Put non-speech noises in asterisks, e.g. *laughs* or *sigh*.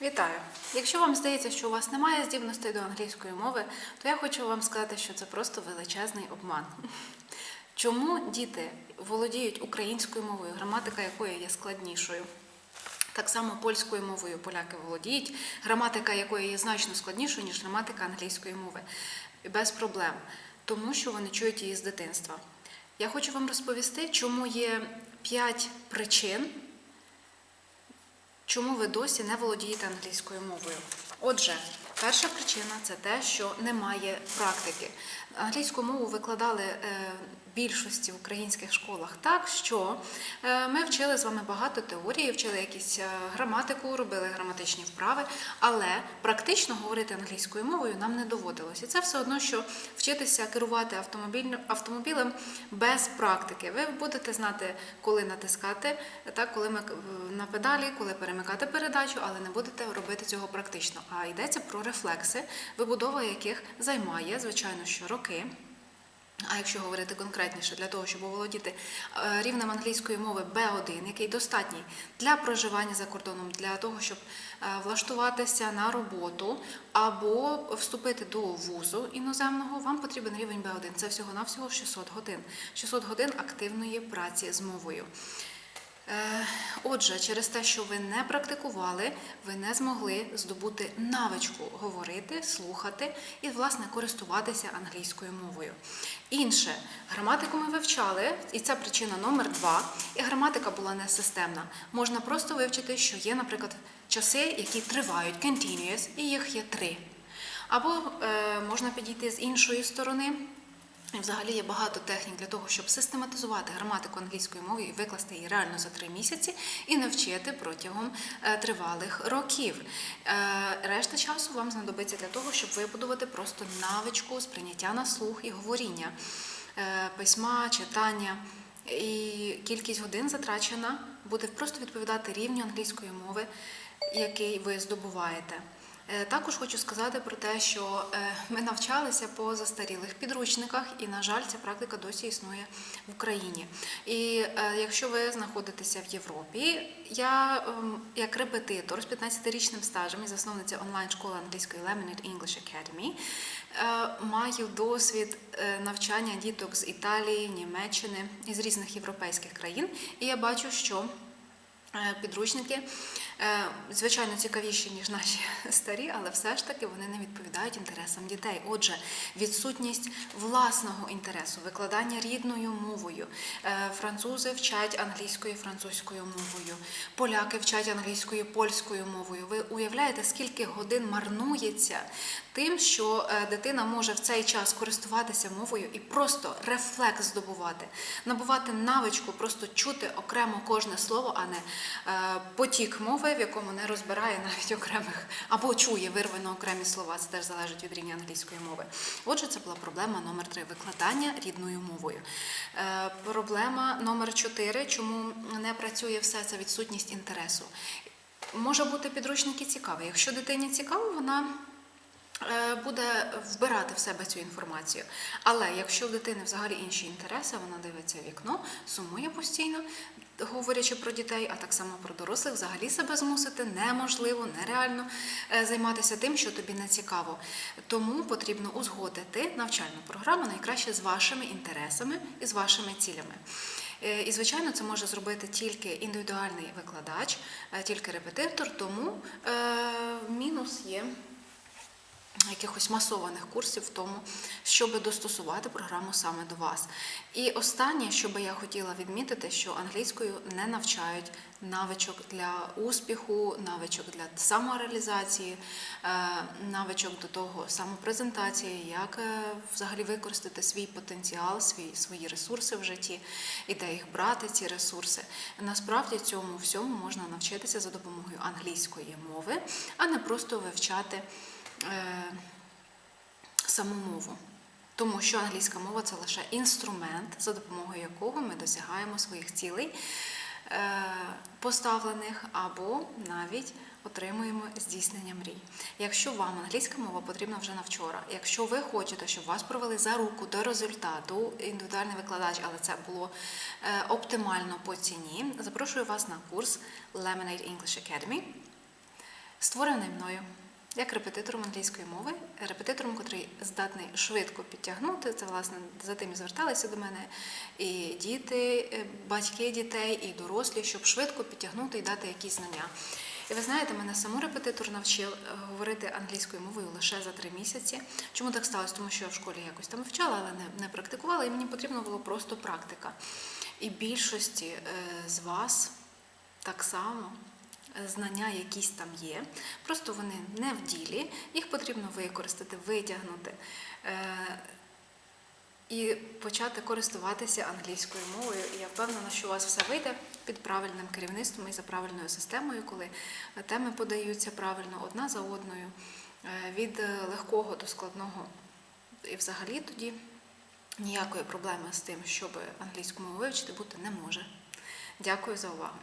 Вітаю! Якщо вам здається, що у вас немає здібностей до англійської мови, то я хочу вам сказати, що це просто величезний обман. Чому діти володіють українською мовою, граматика якої є складнішою? Так само польською мовою поляки володіють, граматика якої є значно складнішою, ніж граматика англійської мови. Без проблем, тому що вони чують її з дитинства. Я хочу вам розповісти, чому є п'ять причин, чому ви досі не володієте англійською мовою. Отже, перша причина це те, що немає практики. Англійську мову викладали е, більшості в українських школах так, що е, ми вчили з вами багато теорії, вчили якісь е, граматику, робили граматичні вправи, але практично говорити англійською мовою нам не доводилось. І це все одно, що вчитися керувати автомобілем без практики. Ви будете знати, коли натискати, так, коли ми на педалі, коли перемикати передачу, але не будете робити цього практично. А йдеться про рефлекси, вибудова яких займає, звичайно, що роки. А якщо говорити конкретніше, для того, щоб оволодіти е, рівнем англійської мови B1, який достатній для проживання за кордоном, для того, щоб е, влаштуватися на роботу або вступити до вузу іноземного, вам потрібен рівень B1. Це всього-навсього 600 годин. 600 годин активної праці з мовою. Е, Отже, через те, що ви не практикували, ви не змогли здобути навичку говорити, слухати і, власне, користуватися англійською мовою. Інше, граматику ми вивчали, і це причина номер два. І граматика була не системна. Можна просто вивчити, що є, наприклад, часи, які тривають continuous, і їх є три. Або е, можна підійти з іншої сторони. І взагалі є багато технік для того, щоб систематизувати граматику англійської мови і викласти її реально за три місяці і навчити протягом е, тривалих років. Е, решта часу вам знадобиться для того, щоб вибудувати просто навичку сприйняття на слух і говоріння, е, письма, читання. І кількість годин затрачена буде просто відповідати рівню англійської мови, який ви здобуваєте. Е, Також хочу сказати про те, що е, ми навчалися по застарілих підручниках, і, на жаль, ця практика досі існує в Україні. І е, якщо ви знаходитеся в Європі, я ем, як репетитор з 15-річним стажем і засновниця онлайн-школи англійської Lemonade English Academy, маю досвід навчання діток з Італії, Німеччини і з різних європейських країн. І я бачу, що Підручники, звичайно, цікавіші, ніж наші *laughs* старі, але все ж таки вони не відповідають інтересам дітей. Отже, відсутність власного інтересу, викладання рідною мовою. Е, Французи вчать англійською, французькою мовою, поляки вчать англійською, польською мовою. Ви уявляєте, скільки годин марнується тим, що е, дитина може в цей час користуватися мовою і просто рефлекс здобувати, набувати навичку, просто чути окремо кожне слово, а не е, потік мови, в якому не розбирає навіть окремих або чує вирвано окремі слова. Це теж залежить від рівня англійської мови. Отже, це була проблема номер три викладання рідною мовою. Е, Проблема номер чотири, чому не працює все це відсутність інтересу. Може бути підручники цікаві. Якщо дитині цікаво, вона буде вбирати в себе цю інформацію. Але якщо в дитини взагалі інші інтереси, вона дивиться вікно, сумує постійно, говорячи про дітей, а так само про дорослих, взагалі себе змусити неможливо, нереально е, займатися тим, що тобі не цікаво. Тому потрібно узгодити навчальну програму найкраще з вашими інтересами і з вашими цілями. Е, І, звичайно, це може зробити тільки індивідуальний викладач, е, тільки репетитор, тому е, мінус є якихось масованих курсів в тому, щоб достосувати програму саме до вас. І останнє, що би я хотіла відмітити, що англійською не навчають навичок для успіху, навичок для самореалізації, е, навичок до того самопрезентації, як е, взагалі використати свій потенціал, свій, свої ресурси в житті і де їх брати, ці ресурси. Насправді цьому всьому можна навчитися за допомогою англійської мови, а не просто вивчати е, саму мову. Тому що англійська мова це лише інструмент, за допомогою якого ми досягаємо своїх цілей е, поставлених або навіть отримуємо здійснення мрій. Якщо вам англійська мова потрібна вже на вчора, якщо ви хочете, щоб вас провели за руку до результату, індивідуальний викладач, але це було е, оптимально по ціні, запрошую вас на курс Lemonade English Academy. Створ- створений мною як репетитором англійської мови, репетитором, котрий здатний швидко підтягнути. Це власне за тим і зверталися до мене і діти, е, батьки дітей, і дорослі, щоб швидко підтягнути і дати якісь знання. І ви знаєте, мене саму репетитор навчив е, говорити англійською мовою лише за три місяці. Чому так сталося? Тому що я в школі якось там вивчала, але не, не практикувала, і мені потрібно було просто практика. І більшості е, з вас так само знання якісь там є, просто вони не в ділі, їх потрібно використати, витягнути. Е, і почати користуватися англійською мовою. І я впевнена, що у вас все вийде під правильним керівництвом і за правильною системою, коли теми подаються правильно одна за одною, е, від е, легкого до складного. І взагалі тоді ніякої проблеми з тим, щоб англійську мову вивчити, бути не може. Дякую за увагу.